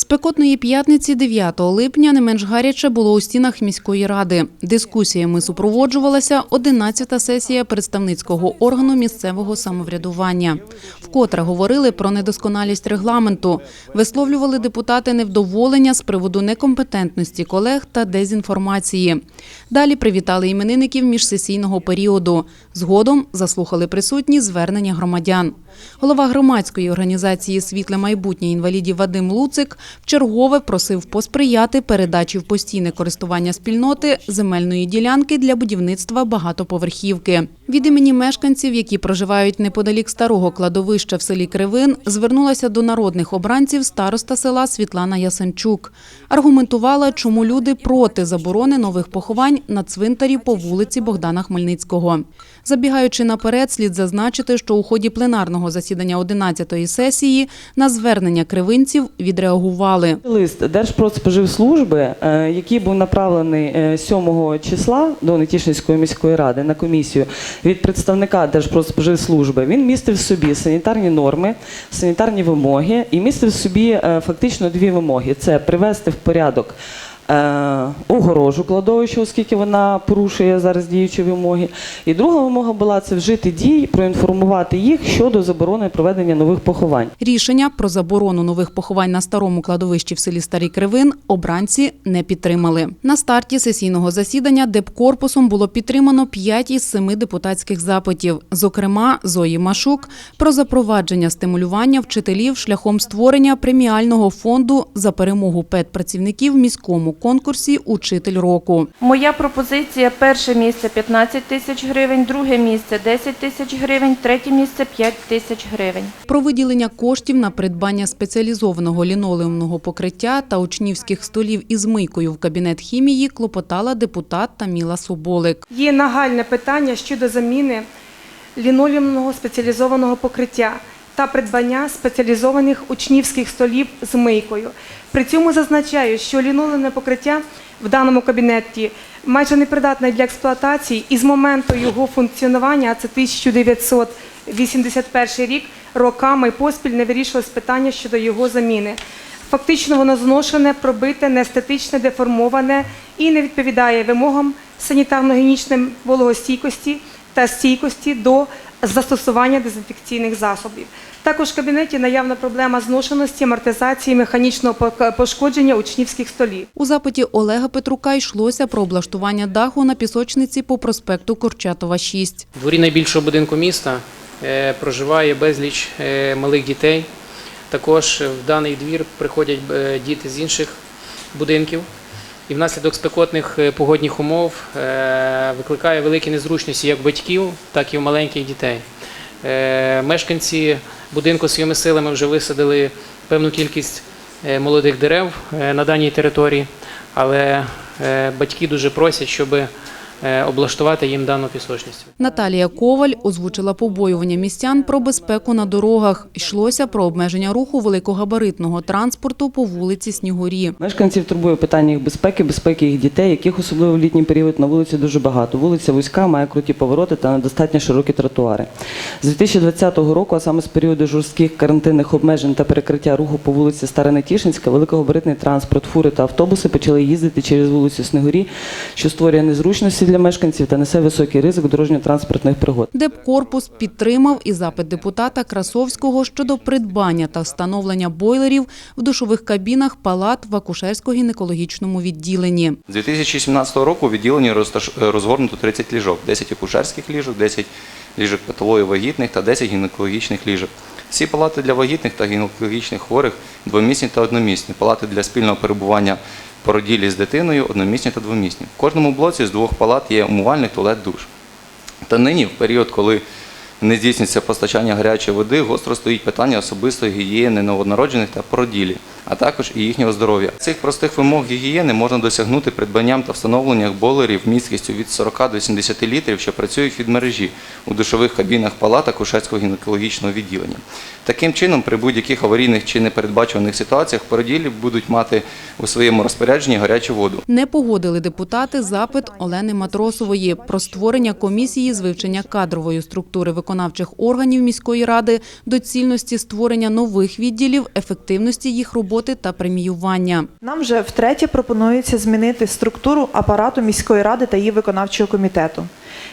Спекотної п'ятниці 9 липня не менш гаряче було у стінах міської ради. Дискусіями супроводжувалася 11-та сесія представницького органу місцевого самоврядування. Вкотре говорили про недосконалість регламенту, висловлювали депутати невдоволення з приводу некомпетентності колег та дезінформації. Далі привітали іменинників міжсесійного періоду. Згодом заслухали присутні звернення громадян. Голова громадської організації Світле майбутнє інвалідів Вадим Луцик вчергове просив посприяти передачі в постійне користування спільноти земельної ділянки для будівництва багатоповерхівки. Від імені мешканців, які проживають неподалік старого кладовища в селі Кривин, звернулася до народних обранців староста села Світлана Ясенчук. Аргументувала, чому люди проти заборони нових поховань на цвинтарі по вулиці Богдана Хмельницького. Забігаючи наперед, слід зазначити, що у ході пленарного засідання 11-ї сесії на звернення кривинців відреагували. Лист Держпродспоживслужби, е, який був направлений е, 7 числа до Нетішинської міської ради на комісію від представника Держпродспоживслужби, він містив в собі санітарні норми, санітарні вимоги і містив в собі е, фактично дві вимоги: це привести в порядок. Е, Огорожу кладовища, оскільки вона порушує зараз діючі вимоги. І друга вимога була це вжити дій, проінформувати їх щодо заборони проведення нових поховань. Рішення про заборону нових поховань на старому кладовищі в селі Старий Кривин обранці не підтримали. На старті сесійного засідання депкорпусом було підтримано 5 із 7 депутатських запитів, зокрема Зої Машук, про запровадження стимулювання вчителів шляхом створення преміального фонду за перемогу педпрацівників міському конкурсі Учитель року. Моя пропозиція перше місце 15 тисяч гривень, друге місце 10 тисяч гривень, третє місце 5 тисяч гривень. Про виділення коштів на придбання спеціалізованого лінолеумного покриття та учнівських столів із мийкою в кабінет хімії клопотала депутат Таміла Соболик. Є нагальне питання щодо заміни лінолеумного спеціалізованого покриття та придбання спеціалізованих учнівських столів з мийкою. При цьому зазначаю, що лінолеумне покриття в даному кабінеті майже непридатне для експлуатації і з моменту його функціонування, а це 1981 рік, роками поспіль не вирішилось питання щодо його заміни. Фактично воно зношене, пробите, неестетичне, деформоване і не відповідає вимогам санітарно-гігієнічної вологостійкості та стійкості до застосування дезінфекційних засобів. Також в кабінеті наявна проблема зношеності, амортизації, механічного пошкодження учнівських столів. У запиті Олега Петрука йшлося про облаштування даху на пісочниці по проспекту Курчатова 6. В дворі найбільшого будинку міста е, проживає безліч е, малих дітей. Також в даний двір приходять е, діти з інших будинків. І внаслідок спекотних е, погодних умов е, викликає великі незручності як батьків, так і в маленьких дітей. Е, Мешканці будинку своїми силами вже висадили певну кількість молодих дерев на даній території, але батьки дуже просять, щоб е, облаштувати їм дану пісочницю. Наталія Коваль озвучила побоювання містян про безпеку на дорогах. Йшлося про обмеження руху великогабаритного транспорту по вулиці Снігурі. Мешканців турбує питання їх безпеки, безпеки їх дітей, яких особливо в літній період на вулиці дуже багато. Вулиця вузька, має круті повороти та недостатньо широкі тротуари. З 2020 року, а саме з періоду жорстких карантинних обмежень та перекриття руху по вулиці Старонетішинська, великогабаритний транспорт, фури та автобуси почали їздити через вулицю Снігурі, що створює незручності для мешканців та несе високий ризик дорожньо-транспортних пригод. Депкорпус підтримав і запит депутата Красовського щодо придбання та встановлення бойлерів в душових кабінах палат в акушерсько-гінекологічному відділенні. З 2017 року у відділенні розташ- розгорнуто 30 ліжок, 10 акушерських ліжок, 10 ліжок патології вагітних та 10 гінекологічних ліжок. Всі палати для вагітних та гінекологічних хворих двомісні та одномісні. Палати для спільного перебування породілі з дитиною одномісні та двомісні. В кожному блоці з двох палат є умувальник, туалет, душ. Та нині, в період, коли не здійснюється постачання гарячої води, гостро стоїть питання особистої гігієни новонароджених та породілі, а також і їхнього здоров'я. Цих простих вимог гігієни можна досягнути придбанням та встановленням бойлерів місткістю від 40 до 70 літрів, що працюють від мережі у душових кабінах палат Акушерського гінекологічного відділення. Таким чином, при будь-яких аварійних чи непередбачуваних ситуаціях породілі будуть мати у своєму розпорядженні гарячу воду. Не погодили депутати запит Олени Матросової про створення комісії з вивчення кадрової структури виконавчого виконавчих органів міської ради доцільності створення нових відділів, ефективності їх роботи та преміювання. Нам вже втретє пропонується змінити структуру апарату міської ради та її виконавчого комітету.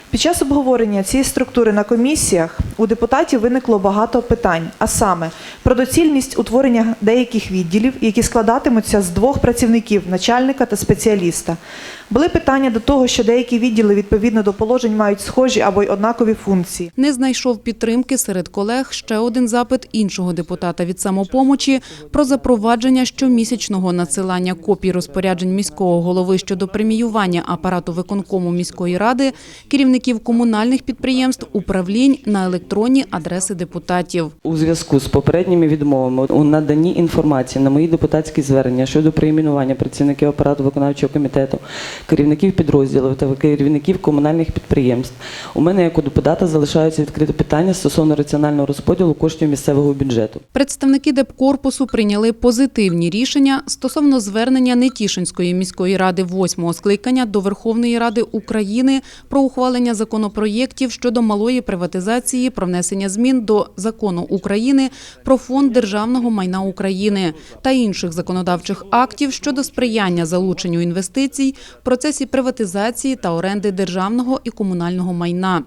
Під час обговорення цієї структури на комісіях у депутатів виникло багато питань, а саме про доцільність утворення деяких відділів, які складатимуться з двох працівників начальника та спеціаліста. Були питання до того, що деякі відділи відповідно до положень мають схожі або й однакові функції. Не знайшов підтримки серед колег ще один запит іншого депутата від самопомочі про запровадження щомісячного надсилання копій розпоряджень міського голови щодо преміювання апарату виконкому міської ради керівників комунальних підприємств управлінь на електронні адреси депутатів. У зв'язку з попередніми відмовами у наданні інформації на мої депутатські звернення щодо перейменування працівників апарату виконавчого комітету, керівників підрозділів та керівників комунальних підприємств, у мене як у депутата залишаються відкрите питання стосовно раціонального розподілу коштів місцевого бюджету. Представники депкорпусу прийняли позитивні рішення стосовно звернення Нетішинської міської ради восьмого скликання до Верховної Ради України про ухвалення законопроєктів щодо малої приватизації, про внесення змін до закону України про фонд державного майна України та інших законодавчих актів щодо сприяння залученню інвестицій в процесі приватизації та оренди державного і комунального майна.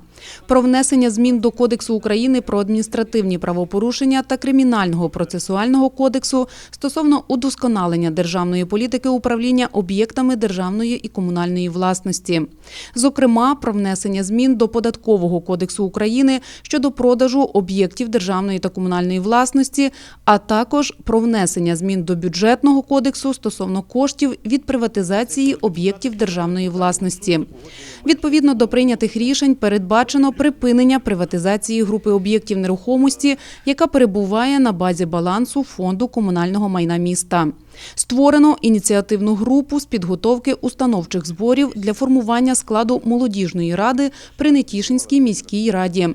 Про внесення змін до Кодексу України про адміністративні правопорушення та Кримінального процесуального кодексу стосовно удосконалення державної політики управління об'єктами державної і комунальної власності. Зокрема, про внесення змін до Податкового кодексу України щодо продажу об'єктів державної та комунальної власності, а також про внесення змін до бюджетного кодексу стосовно коштів від приватизації об'єктів державної власності. Відповідно до прийнятих рішень передбачено припинення приватизації групи об'єктів нерухомості, яка перебуває на базі балансу фонду комунального майна міста. Створено ініціативну групу з підготовки установчих зборів для формування складу молодіжної ради при Нетішинській міській раді.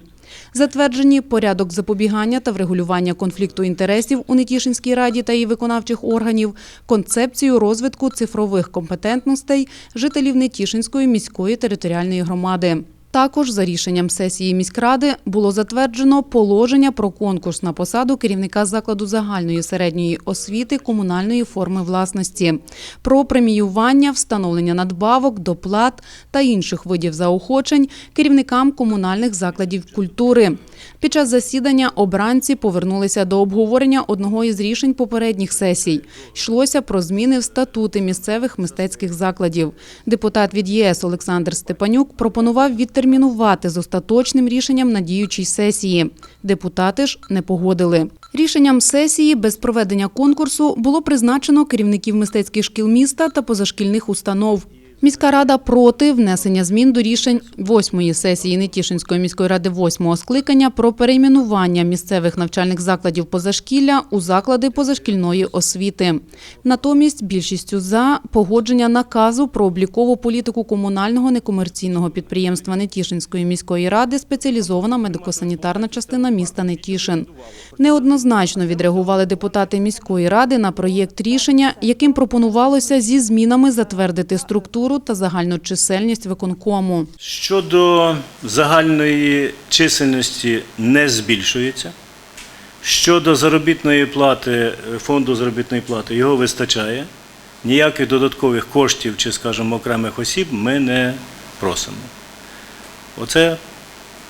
Затверджені порядок запобігання та врегулювання конфлікту інтересів у Нетішинській раді та її виконавчих органів, концепцію розвитку цифрових компетентностей жителів Нетішинської міської територіальної громади. Також за рішенням сесії міськради було затверджено положення про конкурс на посаду керівника закладу загальної середньої освіти комунальної форми власності, про преміювання, встановлення надбавок, доплат та інших видів заохочень керівникам комунальних закладів культури. Під час засідання обранці повернулися до обговорення одного із рішень попередніх сесій. Йшлося про зміни в статути місцевих мистецьких закладів. Депутат від ЄС Олександр Степанюк пропонував відтермінувати з остаточним рішенням на діючій сесії. Депутати ж не погодили. Рішенням сесії без проведення конкурсу було призначено керівників мистецьких шкіл міста та позашкільних установ. Міська рада проти внесення змін до рішень восьмої сесії Нетішинської міської ради восьмого скликання про перейменування місцевих навчальних закладів позашкілля у заклади позашкільної освіти. Натомість більшістю за погодження наказу про облікову політику комунального некомерційного підприємства Нетішинської міської ради спеціалізована медико-санітарна частина міста Нетішин. Неоднозначно відреагували депутати міської ради на проєкт рішення, яким пропонувалося зі змінами затвердити структуру та загальну чисельність виконкому. Щодо загальної чисельності не збільшується. Щодо заробітної плати, е, фонду заробітної плати, його вистачає. Ніяких додаткових коштів чи, скажімо, окремих осіб ми не просимо. Оце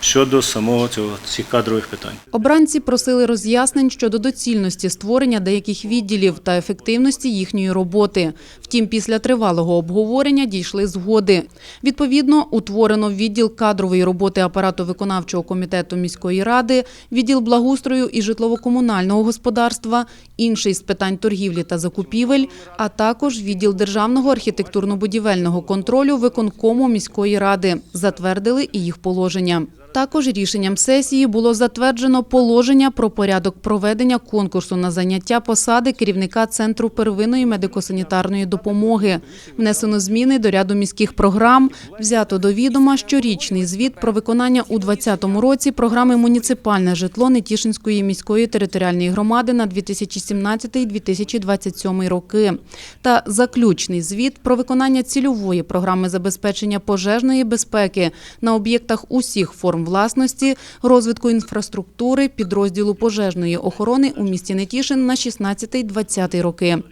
щодо самого цього цих кадрових питань. Обранці просили роз'яснень щодо доцільності створення деяких відділів та ефективності їхньої роботи. Втім, після тривалого обговорення дійшли згоди. Відповідно, утворено відділ кадрової роботи апарату виконавчого комітету міської ради, відділ благоустрою і житлово-комунального господарства, інший з питань торгівлі та закупівель, а також відділ державного архітектурно-будівельного контролю виконкому міської ради. Затвердили і їх положення. Також рішенням сесії було затверджено положення про порядок проведення конкурсу на заняття посади керівника Центру первинної медико-санітарної допомоги. Внесено зміни до ряду міських програм. Взято до відома щорічний звіт про виконання у 2020 році програми «Муніципальне житло Нетішинської міської територіальної громади на 2017-2027 роки» та заключний звіт про виконання цільової програми забезпечення пожежної безпеки на об'єктах усіх форм власності, розвитку інфраструктури, підрозділу пожежної охорони у місті Нетішин на 16-20 роки.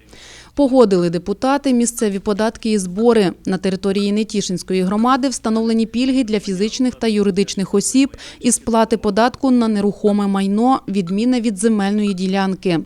Погодили депутати місцеві податки і збори. На території Нетішинської громади встановлені пільги для фізичних та юридичних осіб і сплати податку на нерухоме майно, відміни від земельної ділянки.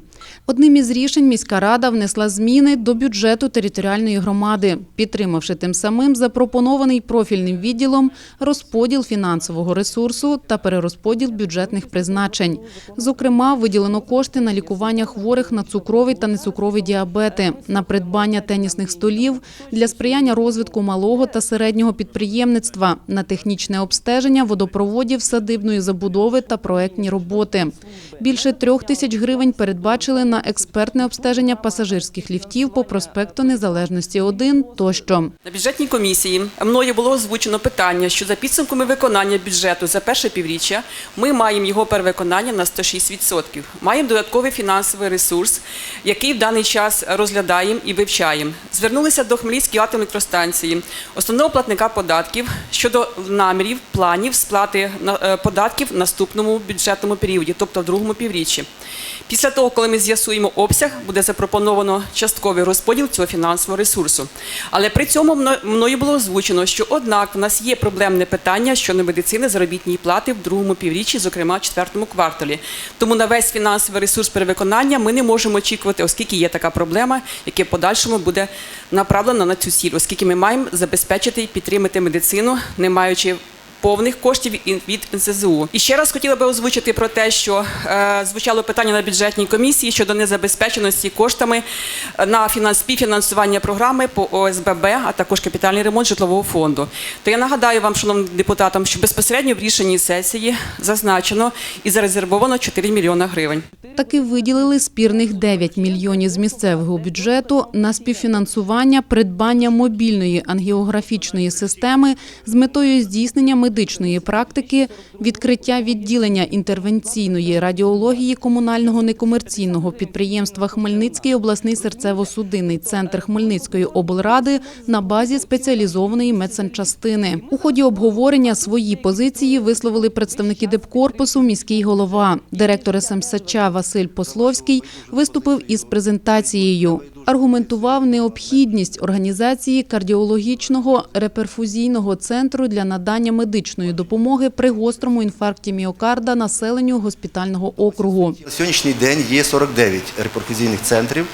Одним із рішень міська рада внесла зміни до бюджету територіальної громади, підтримавши тим самим запропонований профільним відділом розподіл фінансового ресурсу та перерозподіл бюджетних призначень. Зокрема, виділено кошти на лікування хворих на цукровий та нецукровий діабети, на придбання тенісних столів для сприяння розвитку малого та середнього підприємництва, на технічне обстеження водопроводів, садибної забудови та проектні роботи. Більше трьох тисяч гривень передбачили на експертне обстеження пасажирських ліфтів по проспекту Незалежності 1 тощо. На бюджетній комісії мною було озвучено питання, що за підсумками виконання бюджету за перше півріччя ми маємо його перевиконання на 106%. Маємо додатковий фінансовий ресурс, який в даний час розглядаємо і вивчаємо. Звернулися до Хмельницької атомної електростанції, основного платника податків щодо намірів, планів сплати е, податків в наступному бюджетному періоді, тобто в другому півріччі. Після того, коли ми з'ясуємо обсяг, буде запропоновано частковий розподіл цього фінансового ресурсу. Але при цьому мно- мною було озвучено, що однак в нас є проблемне питання щодо медицини заробітної плати в другому півріччі, зокрема в четвертому кварталі. Тому на весь фінансовий ресурс перевиконання ми не можемо очікувати, оскільки є така проблема, яка в подальшому буде направлена на цю ціль, оскільки ми маємо забезпечити і підтримати медицину, не маючи повних коштів від НСЗУ. І ще раз хотіла би озвучити про те, що е, звучало питання на бюджетній комісії щодо незабезпеченості коштами на фінанс, співфінансування програми по ОСББ, а також капітальний ремонт житлового фонду. То я нагадаю вам, шановним депутатам, що безпосередньо в рішенні сесії зазначено і зарезервовано 4 мільйона гривень. Таки виділили спірних 9 мільйонів з місцевого бюджету на співфінансування придбання мобільної ангіографічної системи з метою здійснення медичної практики, відкриття відділення інтервенційної радіології комунального некомерційного підприємства Хмельницький обласний серцево-судинний центр Хмельницької облради на базі спеціалізованої медсанчастини. У ході обговорення свої позиції висловили представники депкорпусу, міський голова, директор СМСЧ Василь Пословський виступив із презентацією. Аргументував необхідність організації кардіологічного реперфузійного центру для надання медичної допомоги при гострому інфаркті міокарда населенню госпітального округу. На сьогоднішній день є 49 реперфузійних центрів,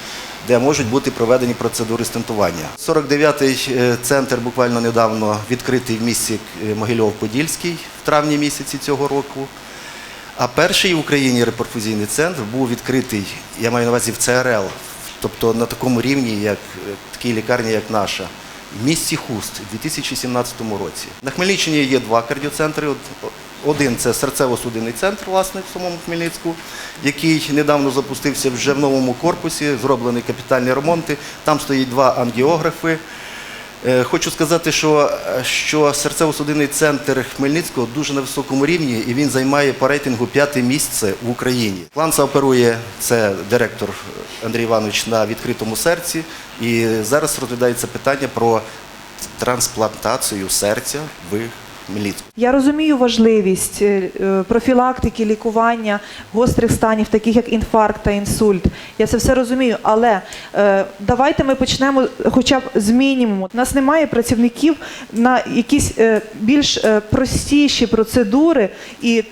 де можуть бути проведені процедури стентування. 49-й е, центр буквально недавно відкритий в місті е, Могильов-Подільський в травні місяці цього року. А перший в Україні реперфузійний центр був відкритий, я маю на увазі в ЦРЛ, тобто на такому рівні, як е, такій лікарні, як наша, в місті Хуст у 2017 році. На Хмельниччині є два кардіоцентри. Один це серцево-судинний центр, власне, в самому Хмельницьку, який недавно запустився вже в новому корпусі, зроблені капітальні ремонти. Там стоїть два ангіографи. Е, Хочу сказати, що, е, що серцево-судинний центр Хмельницького дуже на високому рівні і він займає по рейтингу п'яте місце в Україні. Кланца оперує це директор Андрій Іванович на відкритому серці. І зараз розглядається питання про трансплантацію серця в Хмельницькому. Я розумію важливість е, е, профілактики, лікування гострих станів, таких як інфаркт та інсульт. Я це все розумію, але е, давайте ми почнемо хоча б з мінімуму. У нас немає працівників на якісь більш простіші процедури і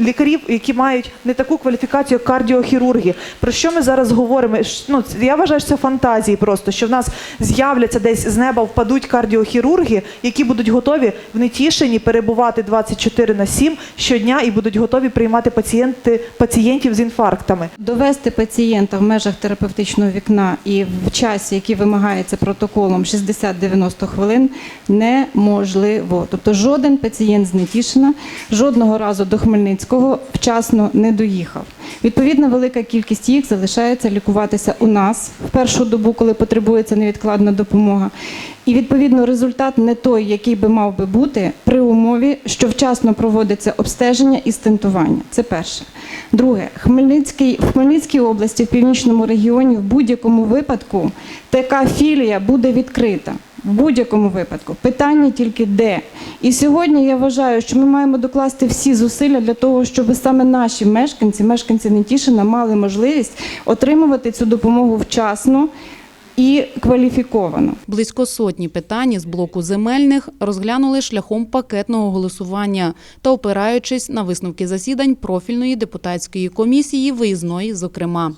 лікарів, які мають не таку кваліфікацію, як кардіохірурги. Про що ми зараз говоримо? Ну, я вважаю, що це фантазії просто, що в нас з'являться десь з неба впадуть кардіохірурги, які будуть готові в Нетішині перебувати 24 на 7 щодня і будуть готові приймати пацієнти, пацієнтів з інфарктами. Довести пацієнта в межах терапевтичного вікна і в часі, який вимагається протоколом 60-90 хвилин, неможливо. Тобто жоден пацієнт з Нетішина жодного разу до Хмельницького вчасно не доїхав. Відповідно, велика кількість їх залишається лікуватися у нас в першу добу, коли потребується невідкладна допомога. І відповідно результат не той, який би мав би бути при умові. що вчасно проводиться обстеження і стентування. Це перше. Друге, Хмельницький, в Хмельницькій області, в північному регіоні, в будь-якому випадку така філія буде відкрита. В будь-якому випадку. Питання тільки де. І сьогодні я вважаю, що ми маємо докласти всі зусилля для того, щоб саме наші мешканці, мешканці Нетішина, мали можливість отримувати цю допомогу вчасно і кваліфіковано. Близько сотні питань із блоку земельних розглянули шляхом пакетного голосування та опираючись на висновки засідань профільної депутатської комісії виїзної, зокрема.